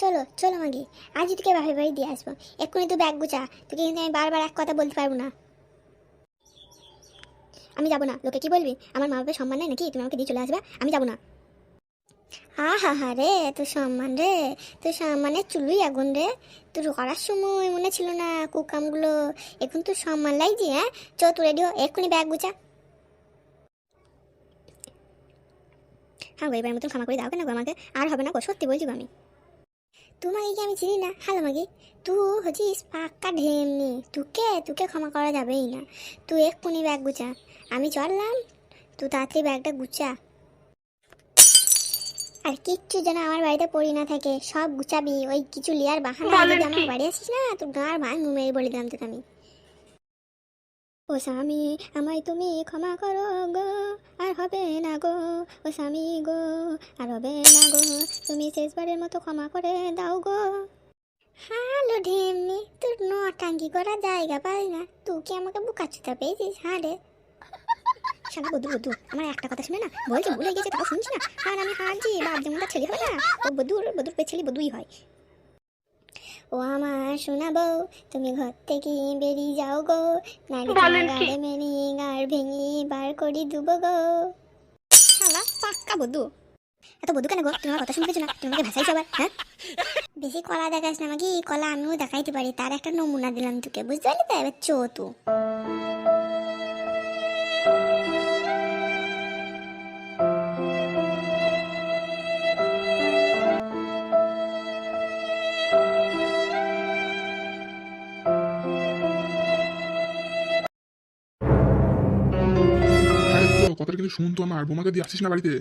চলো চলো মাগি, আজ তোকে বাপের বাড়ি দিয়ে আসব। এক্ষুনি তুই ব্যাগ গুছা, তোকে কিন্তু আমি বারবার এক কথা বলতে পারব না। আমি যাব না, লোকে কি বলবি? আমার মা বাবার সম্মান নেই নাকি? তুমি আমাকে দিয়ে চলে আসবে, আমি যাব না। হা হা হা রে, তোর সম্মান রে, তোর সম্মানের চুলুই আগুন রে। তোর করার সময় মনে ছিল না কুকামগুলো। এখন তোর সম্মান লাগছে হ্যাঁ? চ, তুই রেডি হো, এক্ষুনি ব্যাগ গুছা। হ্যাঁ এবার মতন ক্ষমা করে দাও কেন আমাকে? আর হবে না গো, সত্যি বলছি আমি। তোমাকে কি আমি চিনি না? হ্যালো মাগি তুই হচ্ছিস পাক্কা ঢেমনি। তোকে তোকে ক্ষমা করা যাবেই না। তুই এক্ষুনি ব্যাগ গুছা। আমি চললাম তুই তাড়াতাড়ি ব্যাগটা গুছা। আর কিচ্ছু যেন আমার বাড়িতে পড়ি না থাকে সব গুছাবি। ওই কিছু লিয়ার বাহানা আমার বাড়ি আসিস না তোর গাঁর ভাঙ মেরে বলে দিলাম তোকে আমি। ও স্বামী আমায় তুমি ক্ষমা করো গো। আর হবে না গো ও স্বামী গো আর হবে না গো তুমি শেষবারের মতো ক্ষমা করে দাও গো। হ্যালো ঢেমনি তোর নটাঙ্গি করার জায়গা পাই না। তুই কি আমাকে বুকাচ্ছুতা পেয়েছিস? হ্যাঁ রে। শালা বধু বধু আমার একটা কথা শুনে না বলছি ভুলে গেছে তাও শুনছি না? আর আমি হারছি বাপ যেমন ছেলে হবে না ও বধুর বধুর ছেলে বধুই হয়। ও আমার শোনাবো তুমি ঘর থেকে বেরিয়ে যাও গো। নারী গাড়ে মেরি গাড় ভেঙে বার করি দুব গো। শালা পাক্কা বধু এত বধু কেন গো? তুমি আমার কথা শুনতে না তোমাকে আমাকে ভাসাইছো আবার হ্যাঁ? বেশি কলা দেখাস না আমাকে কলা আমিও দেখাইতে পারি তার একটা নমুনা দিলাম তোকে বুঝতে পারলি তো? এবার চো তু। কিন্তু শুন তো আমার বোমাকে দিয়ে আসিস না বাড়িতে?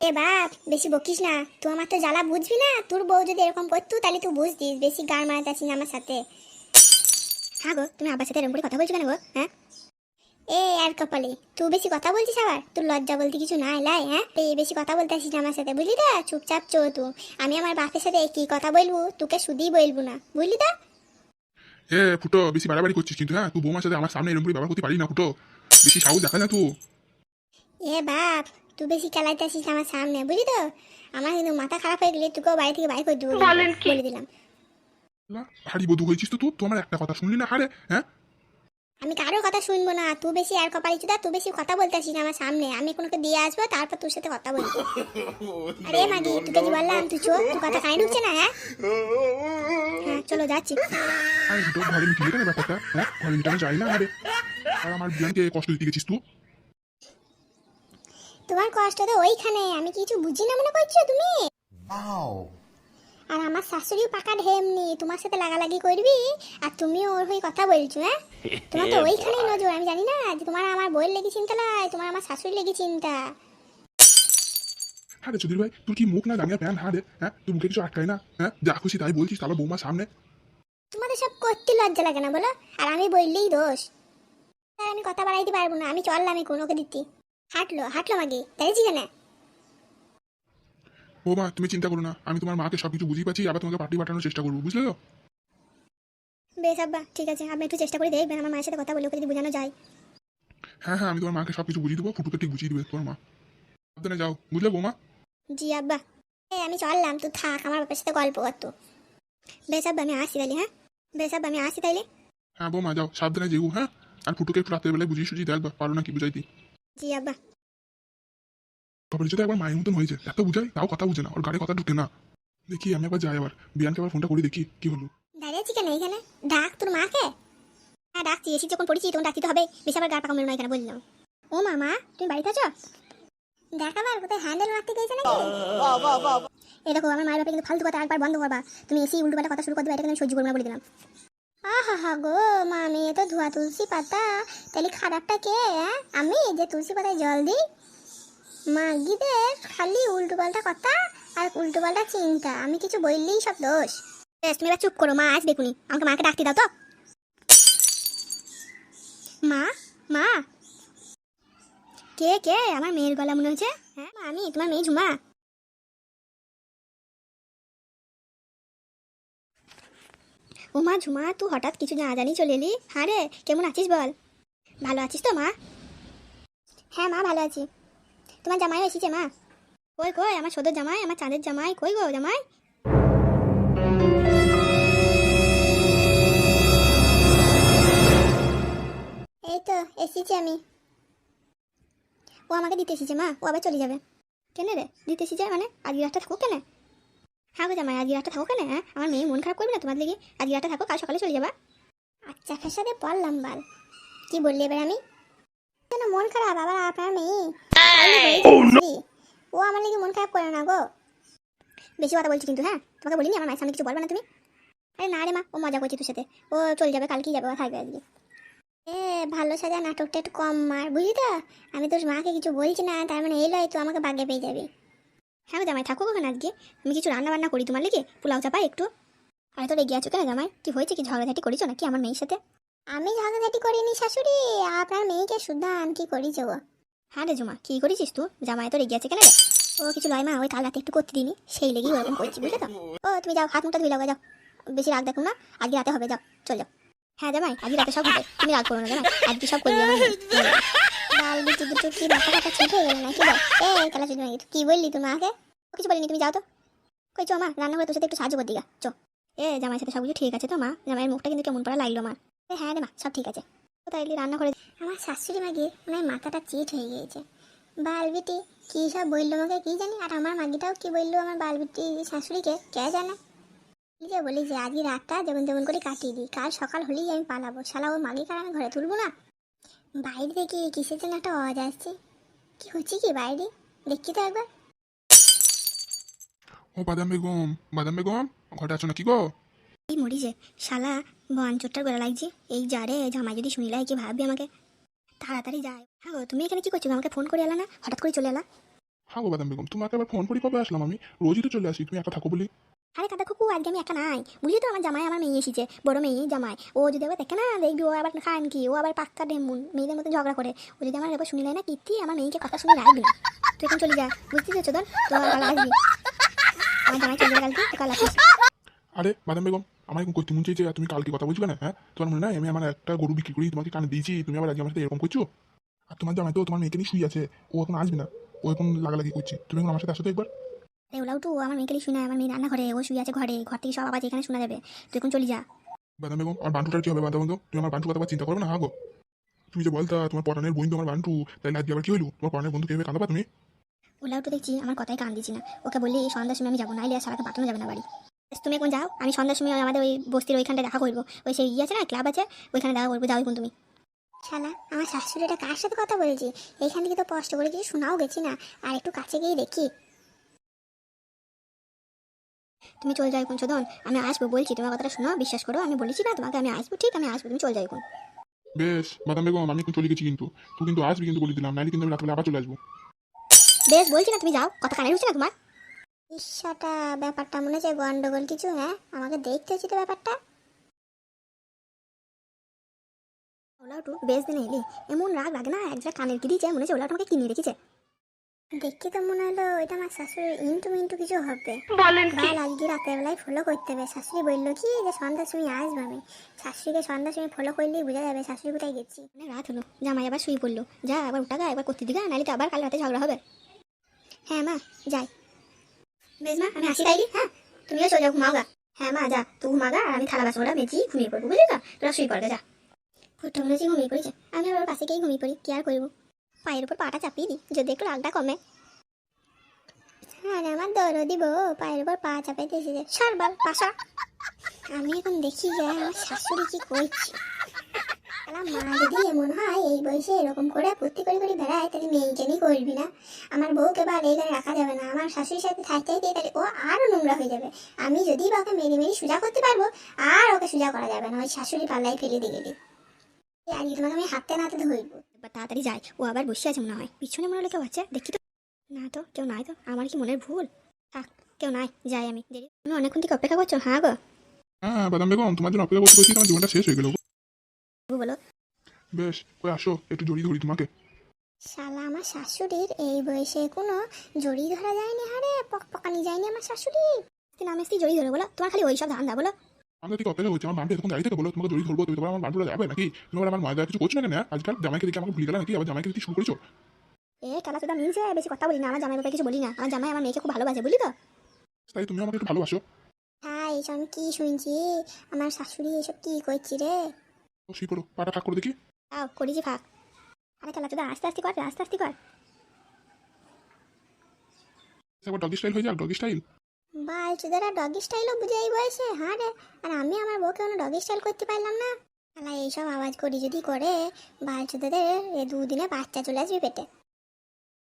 এ বাপ বেশি বকিস না। তুই আমার তো জ্বালা বুঝবি না? তোর বউ যদি এরকম করতো তাহলে তুই বুঝতিস বেশি গান মারাতে আসিস না আমার সাথে। হ্যাঁ গো তুমি আবার সাথে এরকম করে কথা বলছো কেন গো হ্যাঁ? এ আর কপালে তুই বেশি কথা বলছিস আবার? তোর লজ্জা বলতে কিছু নাই লাই হ্যাঁ? এই বেশি কথা বলতে আসিস না আমার সাথে বুঝলি তো? চুপচাপ চো তুই। আমি আমার বাপের সাথে কি কথা বলব তোকে শুধুই বলব না বুঝলি তো? এ ফুটো বেশি বাড়াবাড়ি করছিস কিন্তু হ্যাঁ? তুই বোমার সাথে আমার সামনে এরকম করে ব্যবহার করতে পারি না ফুটো। বেশি সাহস দেখা না তুই এ বাপ তুই বেশি খেলাইতে আসিস আমার সামনে বুঝলি তো? আমার কিন্তু মাথা খারাপ হয়ে গেলে তোকেও বাড়ি থেকে বাইর করে দেবো বলে দিলাম। হারি বধু হয়েছিস তো তুই তো আমার একটা কথা শুনলি না? হারে হ্যাঁ? আমি কারোর কথা শুনব না। তুই বেশি আর কপালি চুদা তুই বেশি কথা বলতে আসিস আমার সামনে। আমি কোনোকে দিয়ে আসব তারপর তোর সাথে কথা বলব। আরে মাগি তোকে কি বললাম? তুই চো তুই কথা কানে ঢুকছে না হ্যাঁ? হ্যাঁ চলো যাচ্ছি। আরে ঘরে মিটিয়ে কেন ব্যাপারটা? হ্যাঁ? ঘরে মিটানো যায় না আরে। আর আমার বিয়ানকে কষ্ট দিতে গেছিস তুই? তোমার কষ্ট তো ওইখানে আমি কিছু বুঝি না মনে করছ তুমি. আর আমার শাশুড়িও পাকা ঢেমনি তোমার সাথে লাগালাগি করবি? আর তুমিও ওর হয়ে কথা বলছো হ্যাঁ? তোমার তো ওইখানেই নজর আমি জানি না যে তোমার আমার বইয়ের লেগে চিন্তা নয় তোমার আমার শাশুড়ির লেগে চিন্তা। হ্যাঁ রে চুদির ভাই তোর কি মুখ না দাঁড়িয়ে প্যান? হ্যাঁ রে হ্যাঁ তোর মুখে কিছু আটকায় না? হ্যাঁ যা খুশি তাই বলছিস তারপর বৌমার সামনে। তোমাদের সব করতে লজ্জা লাগে না বলো? আর আমি বললেই দোষ। আমি কথা বাড়াইতে পারব না। আমি চললাম আমি কোনোকে দিতে। হাঁটলো হাঁটলো মাগে। তাই কেন? বৌমা তুমি চিন্তা করো না। আমি তোমার মাকে সব কিছু বুঝিয়ে পাচ্ছি আবার তোমাকে পার্টি পাঠানোর চেষ্টা করব বুঝলে? তো বেশ আব্বা ঠিক আছে। আপনি একটু চেষ্টা করে দেখবেন আমার মায়ের সাথে কথা বলে ওকে যদি বোঝানো যায়। হ্যাঁ হ্যাঁ আমি তোমার মাকে সব কিছু বুঝিয়ে দেবো ফুটুকে ঠিক বুঝিয়ে দেবে তোমার মা। সাবধানে যাও বুঝলে বৌমা? জি আব্বা। এই আমি চললাম তুই থাক আমার বাপের সাথে গল্প করতো বেশ আব্বা আমি আসি তাইলে হ্যাঁ? বেশ আব্বা আমি আসি তাইলে। হ্যাঁ বৌমা যাও সাবধানে যেও হ্যাঁ? আর ফুটুকে একটু রাতের বেলায় বুঝিয়ে সুঝিয়ে দেখ পারো না কি বুঝাইতি? জি আব্বা। তবে যদি একবার মায়ের মতন হয়েছে এত বুঝাই তাও কথা বুঝে না ওর গাড়ি কথা ঢুকে না। দেখি আমি একবার যাই আবার বিয়ানকে আবার ফোনটা করে দেখি কি হলো। দাঁড়িয়ে আছি কেন এখানে? ডাক তোর মাকে? হ্যাঁ ডাকছি এসি যখন পড়েছি তখন ডাকতে তো হবে বেশি আবার গা পাকা না এখানে বললাম। ও মামা তুমি বাড়িতে আছো? দেখাবার কোথায় হ্যান্ডেল মারতে গেছে নাকি? আমার মায়ের বাপে কিন্তু ফালতু কথা একবার বন্ধ করবা। তুমি এসি উল্টো কথা শুরু করে দেবে এটা কিন্তু সহ্য করব না বলে দিলাম। আহা গো মামি এ তো ধোয়া তুলসী পাতা। তাহলে খারাপটা কে আমি যে তুলসী পাতায় জল দিই? মাগিদের খালি উল্টো পাল্টা কথা আর উল্টো পাল্টা চিন্তা। আমি কিছু বললেই সব দোষ। তুমি এবার চুপ করো মা আসবে এখুনি আমাকে মাকে ডাকতে দাও তো। মা মা। কে কে? আমার মেয়ের গলা মনে হচ্ছে। হ্যাঁ মা, আমি তোমার মেয়ে ঝুমা। উমা ঝুমা, তুই হঠাৎ কিছু না জানি চলে এলি? হ্যাঁ রে, কেমন আছিস বল? ভালো আছিস তো মা? হ্যাঁ মা, ভালো আছি। তোমার জামাই এসেছে মা? কই কই, আমার সদর জামাই, আমার চাঁদের জামাই, কই গো জামাই? এই তো, এসেছি আমি। ও আমাকে দিতে এসেছে মা, ও আবার চলে যাবে। কেন রে, দিতে এসেছে মানে? আজকে রাস্তা থাকুক কেন? হ্যাঁ গো জামাই আজকে রাতটা থাকো কেন হ্যাঁ? আমার মেয়ে মন খারাপ করবে না তোমার লেগে আজকে রাতটা থাকো কাল সকালে চলে যাবা। আচ্ছা ফের পড়লাম বাল। কি বললি এবার আমি? কেন মন খারাপ? আবার আপনার মেয়ে? বুঝলি? ও আমার লেগে মন খারাপ করে না গো। বেশি কথা বলছি কিন্তু হ্যাঁ? তোমাকে বলিনি আমার মায়ের সামনে কিছু বলবে না তুমি? আরে না রে মা ও মজা করছে তোর সাথে। ও চলে যাবে কালকেই যাবে থাকবে আজকে। এ ভালো সাজা নাটকটা একটু কম মার বুঝলি তো? আমি তোর মাকে কিছু বলছি না তার মানে এই লয় তো আমাকে বাগে পেয়ে যাবি। হ্যাঁ জামাই থাকো কখন আজকে? আমি কিছু রান্না বান্না করি তোমার লেগে? পোলাও চাপাই একটু। আরে তো রেগে আছো কেন জামাই? কি হয়েছে? কি ঝগড়াঝাটি করেছ নাকি আমার মেয়ের সাথে? আমি ঝগড়াঝাটি করিনি শাশুড়ি আপনার মেয়েকে শুদ্ধান কি করিছো গো? হ্যাঁ রে জমা কি করেছিস তুই? জামাই তো রেগে আছে কেন রে? ও কিছু লয় মা ওই কাল রাতে একটু করতে দিনি সেই লেগেই ওরকম করছি বুঝলে তো? ও তুমি যাও হাত মুখটা ধুই লাগো যাও। বেশি রাগ দেখো না আজকে রাতে হবে যাও চল যাও। হ্যাঁ জামাই আজকে রাতে সব হবে তুমি রাগ করো না জামাই আজকে সব করবি আমার মেয়ে। ডাল বিটু কি সাহায্য করে চো। এ সাথে ঠিক আছে তো মা? মুখটা কিন্তু হ্যাঁ সব মাথাটা হয়ে বালবিটি কী সব বলল আমাকে কি জানি? আর আমার মাগিটাও কি বলল আমার বালবিটি শাশুড়িকে? কে জানে? যে বলি যে আজকে রাতটা যেমন তেমন করে কাটিয়ে দিই। কাল সকাল হলেই আমি পালাবো। শালা ওর মাগিকে আর আমি ঘরে তুলবো না? বাইরে থেকে কিসের জন্য একটা আওয়াজ আসছে? কি হচ্ছে কি বাইরে? দেখছি তো একবার। ও বাদাম বেগম বাদাম বেগম ঘরে আছো নাকি গো? এই মরিছে শালা বন চোরটার গলা লাগছে। এই যারে জামাই যদি শুনিলাই কি ভাববে আমাকে? তাড়াতাড়ি যায় হ্যাঁ গো তুমি এখানে কি করছ? আমাকে ফোন করে এলা না? হঠাৎ করে চলে এলা। হ্যাঁ গো বাদাম বেগম তোমাকে আবার ফোন করি কবে আসলাম আমি? রোজই তো চলে আসি তুমি একা থাকো বলি। আরে কাদা খুকু আজকে আমি একা নাই। বুঝলি তো, আমার জামাই আমার মেয়ে এসেছে, বড় মেয়ে জামাই। ও যদি আবার দেখে না, দেখবি, ও আবার খান কি ও আবার পাক্কা ডেমুন, মেয়েদের মতো ঝগড়া করে। ও যদি আমার এবার শুনিলে না, কীর্তি, আমার মেয়েকে কথা শুনে রাখবি না। তুই এখন চলে যা, বুঝতে চাচ্ছ তোর? আসবি আমার জামাই চলে কাল আসিস আরে বাদাম বেগম, আমার এখন করতে চাইছে, তুমি কালকে কথা বলছো না হ্যাঁ? তোমার মনে নাই, আমি আমার একটা গরু বিক্রি করি, তোমাকে কানে দিয়েছি, তুমি আবার আজকে আমার সাথে এরকম করছ? আর তোমার জামাই তো তোমার মেয়েকে নিয়ে শুয়ে আছে, ও এখন আসবে না। ও এখন লাগালাগি করছে। তুমি এখন আমার সাথে আসো তো একবার। আরে ওলাও তো আমার মেয়েকে শুনে আমার মেয়ে রান্না ঘরে ও শুয়ে আছে ঘরে ঘর থেকে সব আবার এখানে শোনা যাবে। তুই এখন চলে যা। বাদাম বেগম আমার বান্টুটার কি হবে বাদাম বেগম? তুমি আমার বান্টু কথা চিন্তা করবে না হ্যাঁ গো তুমি যে বলতা তোমার পটানের বন্ধু আমার বান্টু তাহলে আজকে আবার কি হইল? তোমার পটানের বন্ধু কীভাবে কাঁদাবা তুমি? ওলাও তো দেখছি আমার কথাই কান দিচ্ছি না। ওকে বললি এই সন্ধ্যার সময় আমি যাব নাইলে আর সারাকে পাঠানো যাবে না বাড়ি। তুমি এখন যাও আমি সন্ধ্যার সময় আমাদের ওই বস্তির ওইখানটা দেখা করব। ওই সেই ইয়ে আছে না ক্লাব আছে ওইখানে দেখা করব যাও এখন তুমি। শালা আমার শাশুড়িটা কার সাথে কথা বলেছি? এইখান থেকে তো কষ্ট করে কিছু শোনাও গেছি না আর একটু কাছে গিয়ে দেখি। তুমি চলে যাই এখন চোদন আমি আসব বলছি তোমার কথাটা শোনো বিশ্বাস করো আমি বলেছি না তোমাকে আমি আসব ঠিক আমি আসব তুমি চলে যাই এখন। বেশ বাদাম বেগম আমি এখন চলে গেছি কিন্তু। তুই কিন্তু আসবি কিন্তু বলে দিলাম নাইলে কিন্তু আমি রাত্রে আবার চলে আসব। বেশ বলছি না তুমি যাও কথা কানে ঢুকছে না তোমার? ইচ্ছাটা ব্যাপারটা মনে হচ্ছে গন্ডগোল কিছু হ্যাঁ? আমাকে দেখতে হচ্ছে তো ব্যাপারটা? ওলাউটু বেশ দিনে এলি এমন রাগ লাগে না এক একজা কানের কি দিয়েছে মনে হচ্ছে ওলাউটু আমাকে কিনে রেখেছে। দেখতে তো মনে হলো ওইটা আমার শাশুড়ির ইন্টু মিন্টু কিছু হবে। বলেন কি? কাল আজকে রাতের বেলায় ফলো করতে হবে। শাশুড়ি বলল কি যে সন্ধ্যার সময় আসবে আমি? শাশুড়িকে সন্ধ্যার সময় ফলো করলেই বোঝা যাবে শাশুড়ি কোথায় গেছি। মানে রাত হলো জামাই আবার শুয়ে পড়ল। যা আবার উঠাগা একবার করতে দিগা নাহলে তো আবার কাল রাতে ঝগড়া হবে। হ্যাঁ মা যাই। বেশ মা আমি আসি তাইলি হ্যাঁ? তুমিও চলে যাও ঘুমাওগা হ্যাঁ মা যা তুই ঘুমাগা আর আমি থালা বাসনটা মেজি ঘুমিয়ে পড়ব বুঝলি তো? তোরা শুয়ে পড়বে যা। ফুটটা মনে হচ্ছে ঘুমিয়ে পড়েছে? আমি আবার ওর পাশে গিয়ে ঘুমিয়ে পড়ি কি আর করব? পায়ের উপর পাটা চাপিয়ে দিই, যদি একটু রাগটা কমে। হ্যাঁ আমার দৌড় দিব পায়ের উপর পা চাপাইতে এসেছে। সরবাল পাশা আমি এখন দেখি যে আমার শাশুড়ি কি করছে। মা যদি এমন হয়, এই বয়সে এরকম করে ফুর্তি করে করে বেড়ায়, তাহলে মেনটেনই করবি না। আমার বউকে বা এখানে রাখা যাবে না। আমার শাশুড়ির সাথে থাকতে থাকতে তাহলে ও আরও নোংরা হয়ে যাবে। আমি যদি বা ওকে মেরে মেরে সোজা করতে পারব, আর ওকে সোজা করা যাবে না। ওই শাশুড়ি পাল্লাই ফেলে দিয়ে গেলি আজকে তোমাকে আমি হাতে নাতে ধরবো। এবার তাড়াতাড়ি যাই। ও আবার বসে আছে মনে হয়। পিছনে মনে হলো কেউ আছে। দেখি তো। না তো কেউ নাই তো। আমার কি মনের ভুল? থাক কেউ নাই। যাই আমি। দেরি তুমি অনেকক্ষণ থেকে অপেক্ষা করছ? হ্যাঁ গো। হ্যাঁ বাদাম বেগম তোমার জন্য অপেক্ষা করতে করছি তোমার জীবনটা শেষ হয়ে গেল বলো? বেশ কই আসো একটু জড়িয়ে ধরি তোমাকে। শালা আমার শাশুড়ির এই বয়সে কোনো জড়ি ধরা যায়নি? হারে পক পকানি যায়নি আমার শাশুড়ি? নামে জড়ি ধরে বলো। তোমার খালি ওই সব ধান্দা বলো। আমি ঠিক অপেক্ষা করছি আমার বান্টু এতক্ষণ দাঁড়িয়ে থেকে বলো তোমাকে জড়িয়ে ধরবো তুমি তোমার আমার বান্টুটা যাবে নাকি? তুমি আবার আমার মজা কিছু করছ না কেন হ্যাঁ? আজকাল জামাইকে দেখে আমাকে ভুলে গেলে নাকি? আবার জামাইকে দেখে শুরু করেছ? এ কালা চোদা মিলছে বেশি কথা বলি না আমার জামাই ব্যাপারে কিছু বলি না। আমার জামাই আমার মেয়েকে খুব ভালোবাসে বুঝলি তো? তাই তুমি আমাকে একটু ভালোবাসো। হ্যাঁ এইসব আমি কি শুনছি? আমার শাশুড়ি এসব কি করছি রে? সেই করো? পাটা ঠাক করে দেখি। তাও করেছি ফাঁক। আরে চালা চোদা আস্তে আস্তে কর আস্তে আস্তে কর। একবার ডগি স্টাইল হয়ে যাক ডগি স্টাইল বাল চোদারা ডগি স্টাইলও বুঝে এই বয়সে হ্যাঁ রে, আর আমি আমার বউকে কোনো ডগি স্টাইল করতে পারলাম না। আলা এইসব আওয়াজ করি যদি করে, বাল চুদাদের দুদিনে বাচ্চা চলে আসবে পেটে।